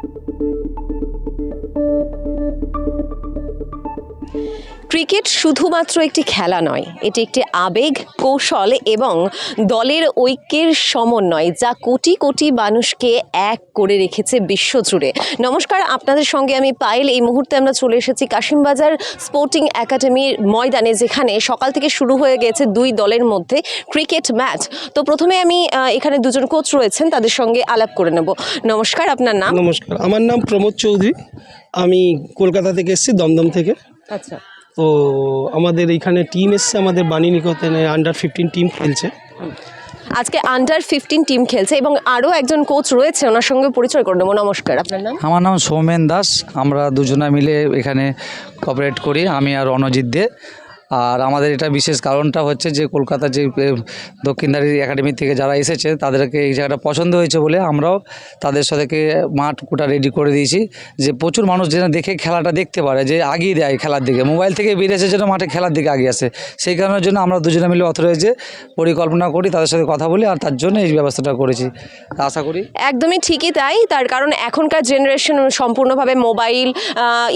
Thank you. Cricket শুধুমাত্র একটি খেলা নয় এটি একটি আবেগ কৌশল এবং দলের ঐক্যের সমন্বয় যা কোটি কোটি মানুষকে এক করে রেখেছে বিশ্বজুড়ে নমস্কার আপনাদের সঙ্গে আমি পাইল এই মুহূর্তে আমরা চলে এসেছি কাশিমবাজার স্পোর্টিং একাডেমির ময়দানে যেখানে সকাল থেকে শুরু হয়ে গেছে দুই দলের মধ্যে ক্রিকেট ম্যাচ। তো প্রথমে আমি এখানে দুজন কোচ রয়েছেন তাদের সঙ্গে আলাপ করে নেব। নমস্কার আপনার নাম? নমস্কার আমার নাম প্রমোদ চৌধুরী। আমি কলকাতা থেকে এসেছি দমদম থেকে। আচ্ছা। তো আমাদের এইখানে টিম এসছে আমাদের বাণী নিকতনে আন্ডার ফিফটিন টিম খেলছে। আজকে আন্ডার ফিফটিন টিম খেলছে এবং আরও একজন কোচ রয়েছে ওনার সঙ্গে পরিচয় করে নেব নমস্কার আপনার নাম? আমার নাম সৌমেন দাস। আমরা দুজনা মিলে এখানে কপারেট করি আমি আর অনজিৎ দে। আর আমাদের এটা বিশেষ কারণটা হচ্ছে যে কলকাতা যে দক্ষিণধারী একাডেমি থেকে যারা এসেছে, তাদেরকে এই জায়গাটা পছন্দ হয়েছে বলে আমরাও তাদের সাথে মাঠ কোটা রেডি করে দিয়েছি যে প্রচুর মানুষ যেন দেখে খেলাটা দেখতে পারে, যে আগিয়ে দেয় খেলার দিকে। মোবাইল থেকে বেরিয়েছে যেন মাঠে খেলার দিকে আগিয়ে আসে। সেই কারণের জন্য আমরা দুজনে মিলে অথরাইজে পরিকল্পনা করি, তাদের সাথে কথা বলি আর তার জন্য এই ব্যবস্থাটা করেছি। আশা করি একদমই ঠিকই তাই, তার কারণ এখনকার জেনারেশন সম্পূর্ণভাবে মোবাইল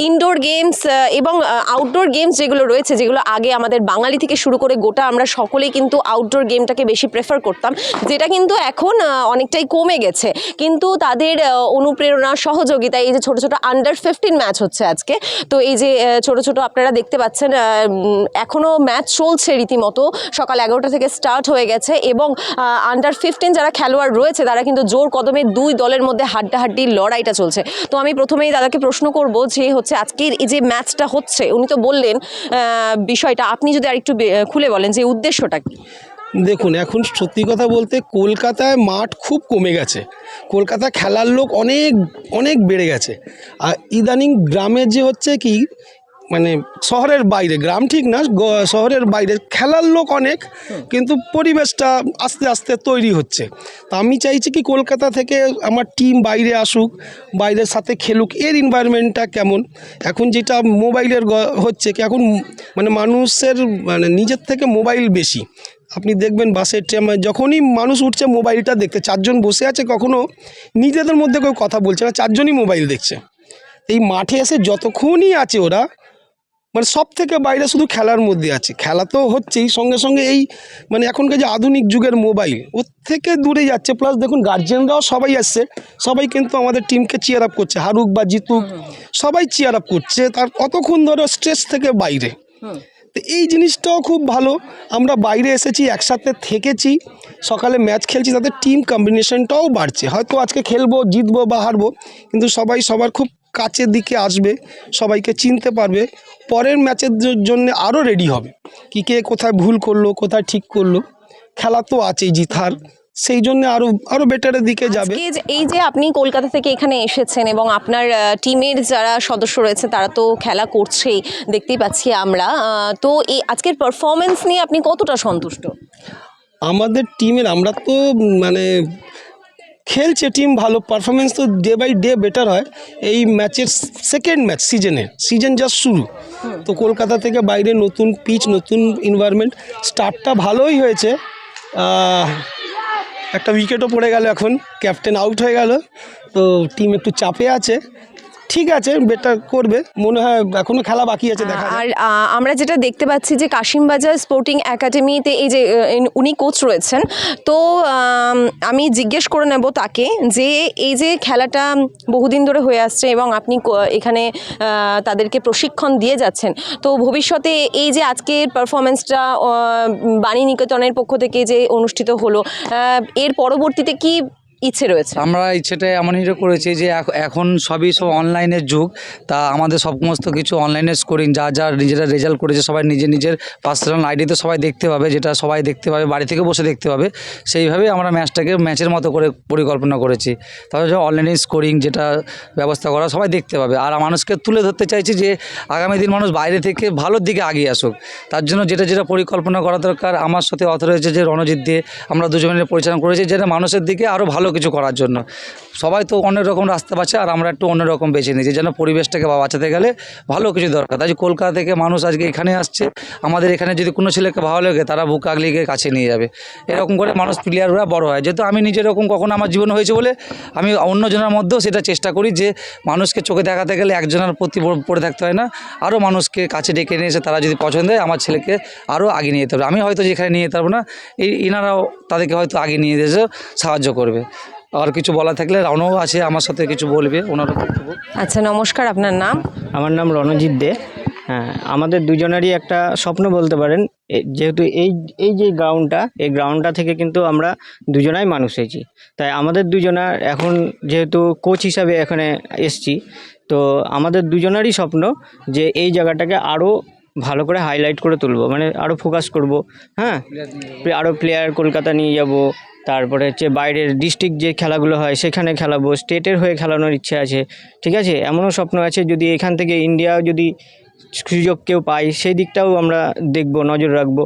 ইনডোর গেমস এবং আউটডোর গেমস যেগুলো রয়েছে, যেগুলো আগে আমাদের বাঙালি থেকে শুরু করে গোটা আমরা সকলেই কিন্তু আউটডোর গেমটাকে বেশি প্রেফার করতাম যেটা কিন্তু এখন অনেকটাই কমে গেছে। কিন্তু তাদের অনুপ্রেরণা সহযোগিতা এই যে ছোট ছোট আন্ডার ফিফটিন ম্যাচ হচ্ছে আজকে তো এই যে ছোট ছোট আপনারা দেখতে পাচ্ছেন আহ, উম, এখনও ম্যাচ চলছে রীতিমতো সকাল এগারোটা থেকে স্টার্ট হয়ে গেছে এবং আন্ডার ফিফটিন যারা খেলোয়াড় রয়েছে তারা কিন্তু জোর কদমে দুই দলের মধ্যে হাড্ডাহাড্ডির লড়াইটা চলছে। তো আমি প্রথমেই দাদাকে প্রশ্ন করব যে হচ্ছে আজকের এই যে ম্যাচটা হচ্ছে উনি তো বললেন আহ, বিষয়টা আপনি যদি আরেকটু বে- খুলে বলেন যে উদ্দেশ্যটা কি? দেখুন, এখন সত্যি কথা বলতে কলকাতায় মাঠ খুব কমে গেছে। কলকাতা খেলার লোক অনেক অনেক বেড়ে গেছে। আর ইদানিং গ্রামে যে হচ্ছে কি মানে শহরের বাইরে, গ্রাম ঠিক না শহরের বাইরে, খেলার লোক অনেক, কিন্তু পরিবেশটা আস্তে আস্তে তৈরি হচ্ছে। তো আমি চাইছি কি কলকাতা থেকে আমার টিম বাইরে আসুক, বাইরের সাথে খেলুক, এর এনভায়রনমেন্টটা কেমন? এখন যেটা মোবাইলের হচ্ছে কি, এখন মানে মানুষের মানে নিজের থেকে মোবাইল বেশি। আপনি দেখবেন বাসের ট্রেনে, যখনই মানুষ উঠছে মোবাইলটা দেখতে, চারজন বসে আছে কখনো, নিজেদের মধ্যে কেউ কথা বলছে না, চারজনই মোবাইল দেখছে। এই মাঠে এসে যতক্ষণই আছে ওরা মানে সব থেকে বাইরে শুধু খেলার মধ্যে আছে। খেলা তো হচ্ছেই সঙ্গে সঙ্গে এই মানে এখনকার যে আধুনিক যুগের মোবাইল ওর থেকে দূরে যাচ্ছে। প্লাস দেখুন গার্জেনরাও সবাই আসছে। সবাই কিন্তু আমাদের টিমকে চেয়ার আপ করছে। হারুক বা জিতুক সবাই চেয়ার আপ করছে। তার কতক্ষণ ধরে স্ট্রেস থেকে বাইরে। তো এই জিনিসটাও খুব ভালো। আমরা বাইরে এসেছি একসাথে থেকেছি। সকালে ম্যাচ খেলছি তাদের টিম কম্বিনেশনটাও বাড়ছে। হয়তো আজকে খেলব জিতবো বা হারবো কিন্তু সবাই সবার খুব কাছের দিকে আসবে সবাইকে চিনতে পারবে পরের ম্যাচের জন্য আরও রেডি হবে। কি কে কোথায় ভুল করল কোথায় ঠিক করল খেলা তো আছেই জিতার সেই জন্য আরও আরও বেটারের দিকে যাবে। এই যে আপনি কলকাতা থেকে এখানে এসেছেন এবং আপনার টিমের যারা সদস্য রয়েছে তারা তো খেলা করছেই দেখতেই পাচ্ছি আমরা। তো এই আজকের পারফরমেন্স নিয়ে আপনি কতটা সন্তুষ্ট? আমাদের টিমের আমরা তো মানে খেলছে টিম ভালো পারফরমেন্স তো ডে বাই ডে বেটার হয়। এই ম্যাচের সেকেন্ড ম্যাচ সিজনের সিজন জাস্ট শুরু। তো কলকাতা থেকে বাইরে নতুন পিচ নতুন এনভায়রনমেন্ট স্টার্টটা ভালোই হয়েছে। একটা উইকেটও পড়ে গেল এখন ক্যাপ্টেন আউট হয়ে গেল। তো টিম একটু চাপে আছে। ঠিক আছে বেটার করবে। মনে হয় এখনও খেলা বাকি আছে, দেখা আর আমরা যেটা দেখতে পাচ্ছি যে কাশিমবাজার স্পোর্টিং একাডেমিতে এই যে উনি কোচ রয়েছেন। তো, আমি জিজ্ঞেস করে নেব তাকে যে এই যে খেলাটা বহুদিন ধরে হয়ে আসছে এবং আপনি এখানে তাদেরকে প্রশিক্ষণ দিয়ে যাচ্ছেন। তো ভবিষ্যতে এই যে আজকের পারফরমেন্সটা বাণী নিকেতনের পক্ষ থেকে যে অনুষ্ঠিত হলো এর পরবর্তীতে কি ইচ্ছে রয়েছে। আমরা ইচ্ছেটা এমন এমনই করেছি যে এখন সবই সব অনলাইনের যুগ। তা আমাদের সমস্ত কিছু অনলাইনে স্কোরিং যা যা নিজেরা রেজাল্ট করেছে সবাই নিজের নিজের পার্সোনাল আইডিতে সবাই দেখতে পাবে, যেটা সবাই দেখতে পাবে, বাড়ি থেকে বসে দেখতে পাবে। সেইভাবেই আমরা ম্যাচটাকে ম্যাচের মতো করে পরিকল্পনা করেছি। তাহলে যে অনলাইনে স্কোরিং যেটা ব্যবস্থা করা, সবাই দেখতে পাবে। আর মানুষকে তুলে ধরতে চাইছি যে আগামী দিন মানুষ বাইরে থেকে ভালোর দিকে আগিয়ে আসুক। তার জন্য যেটা যেটা পরিকল্পনা করা দরকার, আমার সাথে অথ রয়েছে যে রণজিৎ দিয়ে আমরা দুজনের পরিচালনা করেছি, যেটা মানুষের দিকে আরও ভালো কিছু করার জন্য। সবাই তো অনেক রকম রাস্তা পাচ্ছে আর আমরা একটু অন্যরকম বেছে নিয়েছি, যেন পরিবেশটাকে বাঁচাতে গেলে ভালো কিছু দরকার। তাই কলকাতা থেকে মানুষ আজকে এখানে আসছে, আমাদের এখানে যদি কোনো ছেলেকে ভালো লাগে তারা বুক আগলিকে কাছে নিয়ে যাবে। এরকম করে মানুষ প্লেয়াররা বড় হয়। যেহেতু আমি নিজে এরকম কখনো আমার জীবন হয়েছে বলে আমি অন্যজনের মধ্যেও সেটা চেষ্টা করি যে মানুষকে চোখে দেখাতে গেলে একজনের প্রতি পড়ে- থাকতে হয় না। আরও মানুষকে কাছে ডেকে নিয়ে এসে তারা যদি পছন্দ হয় আমার ছেলেকে আরও আগে নিয়ে যেতে হবে। আমি হয়তো যেখানে নিয়ে যেতে পারব না, এই, ইনারাও তাদেরকে হয়তো আগে নিয়ে যেতে সাহায্য করবে। আর কিছু বলা থাকলে রাউনও আছে আমার সাথে কিছু বলবে ওনারও বক্তব্য আচ্ছা নমস্কার আপনার নাম? আমার নাম রণজিৎ দে। হ্যাঁ আমাদের দুজনেরই একটা স্বপ্ন বলতে পারেন যেহেতু এই এই যে গ্রাউন্ডটা এই গ্রাউন্ডটা থেকে কিন্তু আমরা দুজনাই মানুষ হয়েছি। তাই আমাদের দুজনার এখন যেহেতু কোচ হিসাবে এখানে এসছি তো আমাদের দুজনারই স্বপ্ন যে এই জায়গাটাকে আরও ভালো করে হাইলাইট করে তুলবো মানে আরও ফোকাস করব হ্যাঁ? আরও প্লেয়ার কলকাতা নিয়ে যাব তারপরে হচ্ছে বাইরের ডিস্ট্রিক্ট যে খেলাগুলো হয় সেখানে খেলাবো। স্টেটের হয়ে খেলানোর ইচ্ছে আছে। ঠিক আছে? এমনও স্বপ্ন আছে যদি এখান থেকে ইন্ডিয়াও যদি সুযোগ কেউ পায় সেই দিকটাও আমরা দেখব নজর রাখব।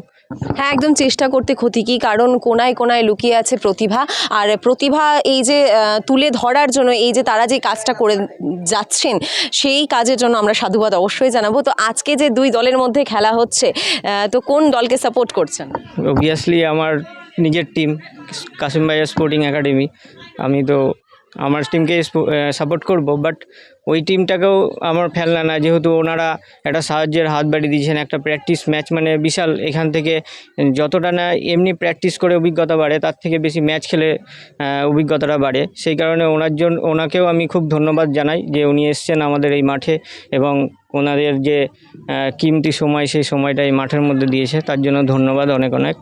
হ্যাঁ একদম চেষ্টা করতে ক্ষতি কি? কারণ কোনায় কোনায় লুকিয়ে আছে প্রতিভা। আর প্রতিভা এই যে তুলে ধরার জন্য এই যে তারা যে কাজটা করে যাচ্ছেন সেই কাজের জন্য আমরা সাধুবাদ অবশ্যই জানাব। তো আজকে যে দুই দলের মধ্যে খেলা হচ্ছে তো কোন দলকে সাপোর্ট করছেন? অবভিয়াসলি আমার নিজের টিম কাসিম ভাইয়া স্পোর্টিং একাডেমি আমি তো আমার টিমকে সাপোর্ট করব বাট ওই টিমটাকেও আমার ফেলনা না। যেহেতু ওনারা একটা সাহায্যের হাত বাড়িয়ে দিয়েছেন, একটা প্র্যাকটিস ম্যাচ মানে বিশাল, এখান থেকে যতটা না এমনি প্র্যাকটিস করে অভিজ্ঞতা বাড়ে, তার থেকে বেশি ম্যাচ খেলে অভিজ্ঞতাটা বাড়ে। সেই কারণে ওনার জন্য ওনাকেও আমি খুব ধন্যবাদ জানাই যে উনি এসছেন আমাদের এই মাঠে এবং ওনাদের যে কিমতি সময় সেই সময়টাই মাঠের মধ্যে দিয়েছে তার জন্য ধন্যবাদ অনেক অনেক।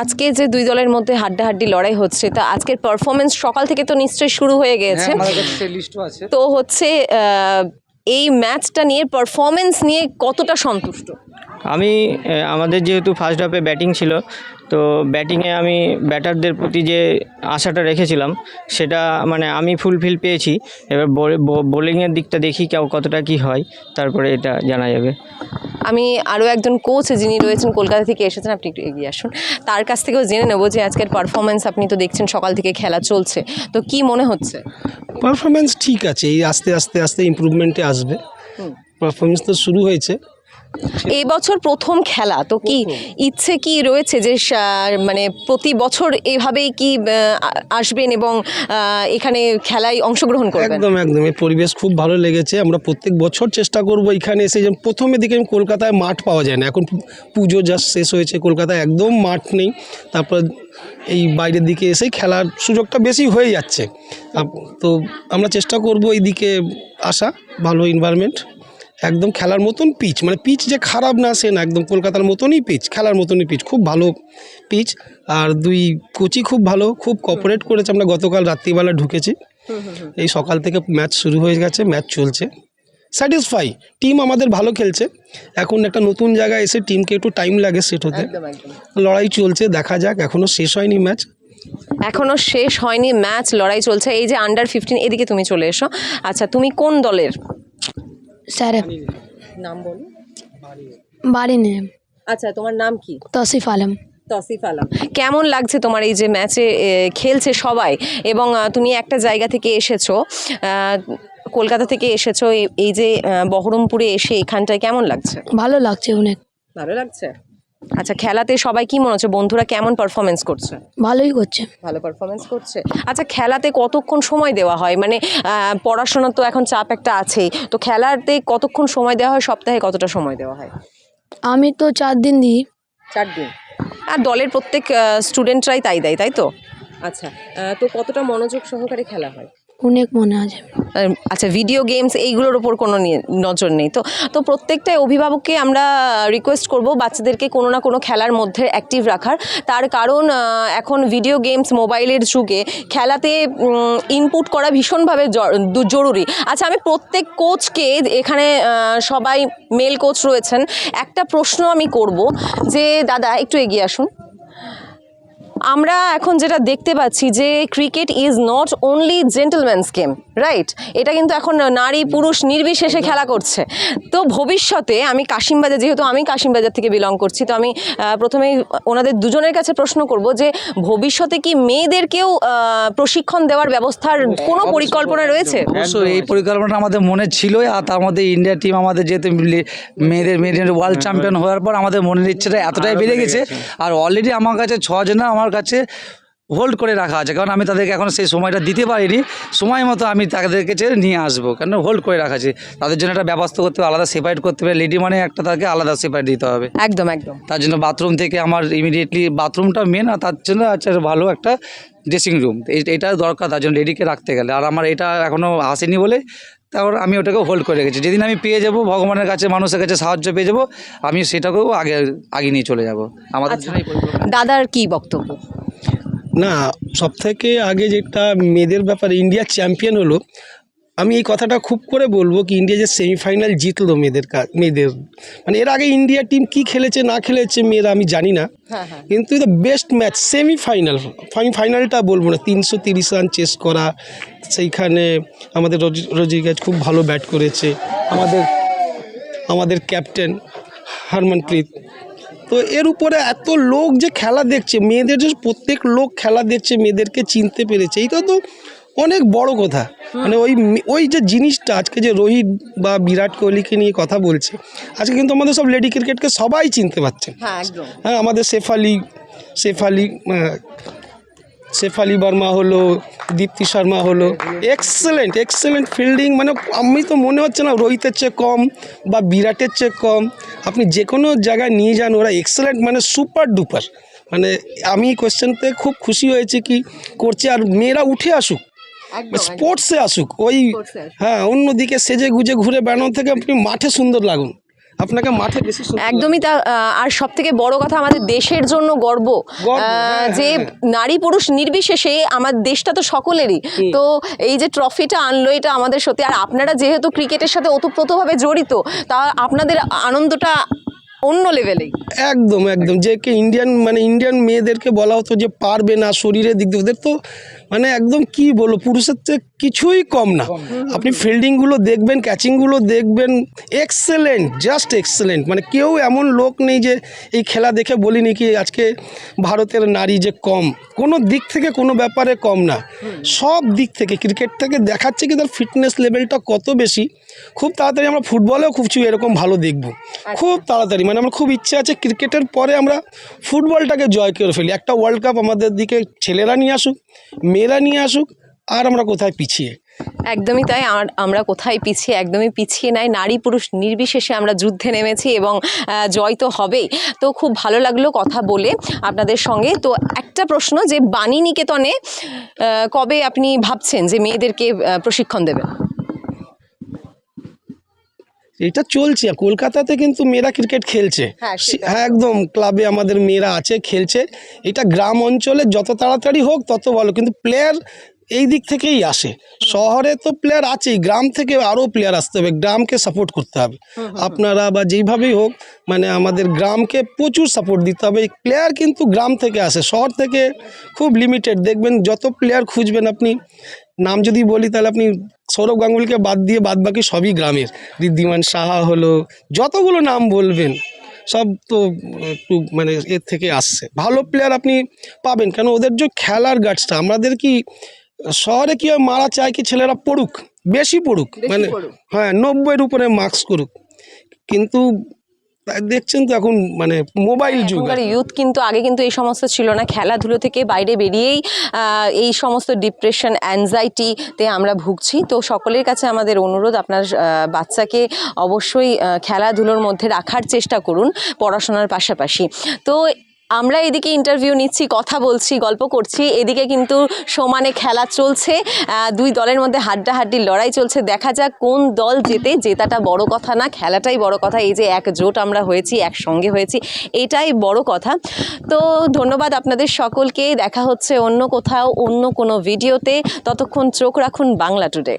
আজকে যে দুই দলের মধ্যে হাড্ডাহাড্ডি লড়াই হচ্ছে তা আজকের পারফরমেন্স সকাল থেকে তো নিশ্চয়ই শুরু হয়ে হ্যাঁ, আছে। তো হচ্ছে এই ম্যাচটা নিয়ে পারফরমেন্স নিয়ে কতটা সন্তুষ্ট? আমি আমাদের যেহেতু ফার্স্ট হাফে ব্যাটিং ছিল তো ব্যাটিংয়ে আমি ব্যাটারদের প্রতি যে আশাটা রেখেছিলাম সেটা মানে আমি ফুলফিল পেয়েছি। এবার বোলিংয়ের দিকটা দেখি কেউ কতটা কি হয় তারপরে এটা জানা যাবে। আমি আরও একজন কোচ যিনি রয়েছেন কলকাতা থেকে এসেছেন আপনি একটু এগিয়ে আসুন। তার কাছ থেকেও জেনে নেব যে আজকের পারফরমেন্স আপনি তো দেখছেন সকাল থেকে খেলা চলছে। তো কি মনে হচ্ছে? পারফরমেন্স ঠিক আছে এই আস্তে আস্তে আস্তে ইমপ্রুভমেন্টে আসবে। পারফরমেন্স তো শুরু হয়েছে। এই বছর প্রথম খেলা তো কি ইচ্ছে কি রয়েছে যে মানে প্রতি বছর এভাবেই কি আসবেন এবং এখানে খেলায় অংশগ্রহণ করবেন? একদম একদম। এই পরিবেশ খুব ভালো লেগেছে। আমরা প্রত্যেক বছর চেষ্টা করব এখানে এসে যেমন প্রথমে দিকে কলকাতায় মাঠ পাওয়া যায় না। এখন পুজো জাস্ট শেষ হয়েছে কলকাতায় একদম মাঠ নেই। তারপর এই বাইরের দিকে এসে খেলার সুযোগটা বেশি হয়ে যাচ্ছে। তো আমরা চেষ্টা করব এই দিকে আসা। ভালো এনভায়রনমেন্ট একদম খেলার মতন পিচ মানে পিচ যে খারাপ না সে না একদম কলকাতার মতনই পিচ খেলার মতনই পিচ খুব ভালো পিচ আর দুই কোচই খুব ভালো খুব কপারেট করেছে আমরা গতকাল রাত্রিবেলা ঢুকেছি। এই সকাল থেকে ম্যাচ শুরু হয়ে গেছে ম্যাচ চলছে। স্যাটিসফাই টিম আমাদের ভালো খেলছে। এখন একটা নতুন জায়গায় এসে টিমকে একটু টাইম লাগে সেট হতে। লড়াই চলছে দেখা যাক এখনও শেষ হয়নি ম্যাচ এখনও শেষ হয়নি ম্যাচ লড়াই চলছে। এই যে আন্ডার ফিফটিন এদিকে তুমি চলে এসো। আচ্ছা তুমি কোন দলের? স্যার নাম বলো বাড়ি নেই আচ্ছা তোমার নাম কি? তসিফ আলম। তসিফ আলম। কেমন লাগছে তোমার এই যে ম্যাচে খেলছে সবাই? এবং তুমি একটা জায়গা থেকে এসেছ কলকাতা থেকে এসেছ এই- এই যে বহরমপুরে এসে এখানটায় কেমন লাগছে? ভালো লাগছে অনেক। ভালো লাগছে? আচ্ছা খেলাতে সবাই কি মনে হচ্ছে? বন্ধুরা কেমন পারফরমেন্স করছে? ভালোই করছে। ভালো পারফরমেন্স করছে? আচ্ছা খেলাতে কতক্ষণ সময় দেওয়া হয়? মানে পড়াশোনার তো এখন চাপ একটা আছেই। তো খেলাতে কতক্ষণ সময় দেওয়া হয়? সপ্তাহে কতটা সময় দেওয়া হয়? আমি তো চার দিন দিই। চার দিন। আর দলের প্রত্যেক স্টুডেন্টরাই তাই দেয় তাই তো? আচ্ছা তো কতটা মনোযোগ সহকারে খেলা হয়? অনেক মনে আছে। আচ্ছা ভিডিও গেমস এইগুলোর ওপর কোনো নজর নেই। তো তো প্রত্যেকটাই অভিভাবককে আমরা রিকোয়েস্ট করব বাচ্চাদেরকে কোনো না কোনো খেলার মধ্যে অ্যাক্টিভ রাখার। তার কারণ এখন ভিডিও গেমস মোবাইলের যুগে খেলাতে ইনপুট করা ভীষণভাবে জরুরি। আচ্ছা আমি প্রত্যেক কোচকে এখানে সবাই মেল কোচ রয়েছেন। একটা প্রশ্ন আমি করব যে, দাদা, একটু এগিয়ে আসুন। আমরা এখন যেটা দেখতে পাচ্ছি যে cricket is not only gentleman's game right এটা কিন্তু এখন নারী পুরুষ নির্বিশেষে খেলা করছে। তো ভবিষ্যতে আমি কাশিমবাজার যেহেতু আমি কাশিমবাজার থেকে বিলং করছি তো আমি প্রথমেই ওনাদের দুজনের কাছে প্রশ্ন করব যে ভবিষ্যতে কি মেয়েদেরকেও প্রশিক্ষণ দেওয়ার ব্যবস্থার কোনো পরিকল্পনা রয়েছে? অবশ্যই এই পরিকল্পনাটা আমাদের মনে ছিলই আর তার মধ্যে ইন্ডিয়া টিম আমাদের যেহেতু মেয়েদের মেয়েদের ওয়ার্ল্ড চ্যাম্পিয়ন হওয়ার পর আমাদের মনের ইচ্ছেটা এতটাই বেড়ে গেছে। আর অলরেডি আমার কাছে ছজনা আমার কাছে হোল্ড করে রাখা আছে। কারণ আমি তাদেরকে এখন সেই সময়টা দিতে পারিনি। সময় মতো আমি তাদেরকে চেয়ে নিয়ে আসব। কেন হোল্ড করে রাখা আছে। তাদের জন্য একটা ব্যবস্থা করতে হবে আলাদা সেপারেট করতে হবে। লেডি মানে একটা তাকে আলাদা সেপারেট দিতে হবে। একদম একদম। তার জন্য বাথরুম থেকে আমার ইমিডিয়েটলি বাথরুমটা মেন আর তার জন্য আচ্ছা ভালো একটা ড্রেসিং রুম এটা দরকার তার জন্য রেডিকে রাখতে গেলে। আর আমার এটা এখনও আসেনি বলে তারপর আমি ওটাকে হোল্ড করে রেখেছি। যেদিন আমি পেয়ে যাব ভগবানের কাছে মানুষের কাছে সাহায্য পেয়ে যাব আমি সেটাকেও আগে আগে নিয়ে চলে যাব। আমাদের পরিকল্পনা। দাদার কি বক্তব্য? না সবথেকে আগে যেটা মেয়েদের ব্যাপারে ইন্ডিয়া চ্যাম্পিয়ন হলো আমি এই কথাটা খুব করে বলব কি ইন্ডিয়া যে সেমিফাইনাল জিতলো মেয়েদের মেয়েদের। মানে এর আগে ইন্ডিয়া টিম কি খেলেছে না খেলেছে মেয়েরা আমি জানি না। কিন্তু দ্য বেস্ট ম্যাচ সেমিফাইনাল আমি ফাইনালটা বলব না তিনশো তিরিশ রান চেস করা সেইখানে আমাদের রজি রজিগাজ খুব ভালো ব্যাট করেছে। আমাদের আমাদের ক্যাপ্টেন হারমনপ্রীত। তো এর উপরে এত লোক যে খেলা দেখছে মেয়েদের যে প্রত্যেক লোক খেলা দেখছে মেয়েদেরকে চিনতে পেরেছে এইটা তো অনেক বড় কথা। মানে ওই ওই যে জিনিসটা আজকে যে রোহিত বা বিরাট কোহলিকে নিয়ে কথা বলছে আজকে কিন্তু আমাদের সব লেডি ক্রিকেটকে সবাই চিনতে পারছে হ্যাঁ হ্যাঁ আমাদের শেফালি শেফালি আহ, শেফালি বর্মা হলো দীপ্তি শর্মা হলো এক্সেলেন্ট এক্সেলেন্ট ফিল্ডিং মানে আমি তো মনে হচ্ছে না রোহিতের চেয়ে কম বা বিরাটের চেয়ে কম। আপনি যে কোনো জায়গায় নিয়ে যান ওরা এক্সেলেন্ট মানে সুপার ডুপার মানে আমি কোয়েশ্চেনতে খুব খুশি হয়েছে কি করছে আর মেয়েরা উঠে আসুক। স্পোর্টসে আসুক ওই হ্যাঁ অন্যদিকে সেজে গুজে ঘুরে বেড়ানো থেকে আপনি মাঠে সুন্দর লাগুন। আপনাকে মাঠে বেশি একদমই তা আর সব থেকে বড় কথা আমাদের দেশের জন্য গর্ব। আহ, হ্যাঁ, যে হ্যাঁ। নারী পুরুষ নির্বিশেষে আমার দেশটা তো সকলেরই। তো এই যে ট্রফিটা আনলো এটা আমাদের সত্যি আর আপনারা যেহেতু ক্রিকেটের সাথে ওতপ্রোতভাবে জড়িত তা আপনাদের আনন্দটা অন্য লেভেলেই একদম একদম। যে ইন্ডিয়ান মানে ইন্ডিয়ান মেয়েদেরকে বলা হতো যে পারবে না শরীরের দিক দিয়ে ওদের তো মানে একদম কি বলব পুরুষের থেকে কিছুই কম না। আপনি ফিল্ডিংগুলো দেখবেন ক্যাচিংগুলো দেখবেন এক্সেলেন্ট জাস্ট এক্সেলেন্ট মানে কেউ এমন লোক নেই যে এই খেলা দেখে বলিনি কি আজকে ভারতের নারী যে কম। কোনো দিক থেকে কোনো ব্যাপারে কম না। সব দিক থেকে ক্রিকেট থেকে দেখাচ্ছে কি তার ফিটনেস লেভেলটা কত বেশি। খুব তাড়াতাড়ি আমরা ফুটবলেও খুব এরকম ভালো দেখব। খুব তাড়াতাড়ি মানে আমার খুব ইচ্ছে আছে ক্রিকেটের পরে আমরা ফুটবলটাকে জয় করে ফেলি। একটা ওয়ার্ল্ড কাপ আমাদের দিকে ছেলেরা নিয়ে আসুক। মেয়েরা নিয়ে আসুক, আর আমরা কোথায় পিছিয়ে? একদমই তাই আমরা কোথায় পিছিয়ে? একদমই পিছিয়ে নাই। নারী পুরুষ নির্বিশেষে আমরা যুদ্ধে নেমেছি এবং জয় তো হবেই। তো খুব ভালো লাগল কথা বলে আপনাদের সঙ্গে। তো একটা প্রশ্ন যে বাণী নিকেতনে কবে আপনি ভাবছেন যে মেয়েদেরকে প্রশিক্ষণ দেবেন? এটা চলছে। কলকাতাতে কিন্তু মেয়েরা ক্রিকেট খেলছে। হ্যাঁ, হ্যাঁ একদম ক্লাবে আমাদের মেয়েরা আছে খেলছে। এটা গ্রাম অঞ্চলে যত তাড়াতাড়ি হোক তত ভালো কিন্তু প্লেয়ার এই দিক থেকেই আসে। শহরে তো প্লেয়ার আছেই গ্রাম থেকে আরও প্লেয়ার আসতে হবে গ্রামকে সাপোর্ট করতে হবে। আপনারা বা যেইভাবেই হোক মানে আমাদের গ্রামকে প্রচুর সাপোর্ট দিতে হবে। প্লেয়ার কিন্তু গ্রাম থেকে আসে শহর থেকে খুব লিমিটেড দেখবেন যত প্লেয়ার খুঁজবেন আপনি নাম যদি বলি তাহলে আপনি সৌরভ গাঙ্গুলিকে বাদ দিয়ে বাদ বাকি সবই গ্রামের। ঋদ্ধিমান সাহা হলো যতগুলো নাম বলবেন সব তো একটু মানে এর থেকে আসছে। ভালো প্লেয়ার আপনি পাবেন কেন ওদের যে খেলার গাছটা আমাদের কি শহরে কি মারা চায় কি ছেলেরা পড়ুক? বেশি পড়ুক মানে হ্যাঁ নব্বইয়ের উপরে মার্কস করুক। কিন্তু দেখছেন তো এখন মানে মোবাইল যুগ এখনকার ইউথ কিন্তু আগে কিন্তু এই সমস্ত ছিল না। খেলাধুলো থেকে বাইরে বেরিয়েই এই সমস্ত ডিপ্রেশন অ্যাংজাইটিতে আমরা ভুগছি। তো সকলের কাছে আমাদের অনুরোধ আপনার বাচ্চাকে অবশ্যই খেলাধুলোর মধ্যে রাখার চেষ্টা করুন পড়াশোনার পাশাপাশি। তো আমরা এদিকে ইন্টারভিউ নিচ্ছি, কথা বলছি, গল্প করছি। এদিকে কিন্তু সমানে খেলা চলছে। দুই দলের মধ্যে হাড্ডাহাড্ডি লড়াই চলছে। দেখা যাক কোন দল জেতে। জেতাটা বড় কথা না, খেলাটাই বড় কথা। এই যে একজোট আমরা হয়েছি, একসঙ্গে হয়েছি, এটাই বড় কথা। তো ধন্যবাদ আপনাদের সকলকে। দেখা হচ্ছে অন্য কোথাও, অন্য কোনো ভিডিওতে। ততক্ষণ চোখ রাখুন বাংলা টুডে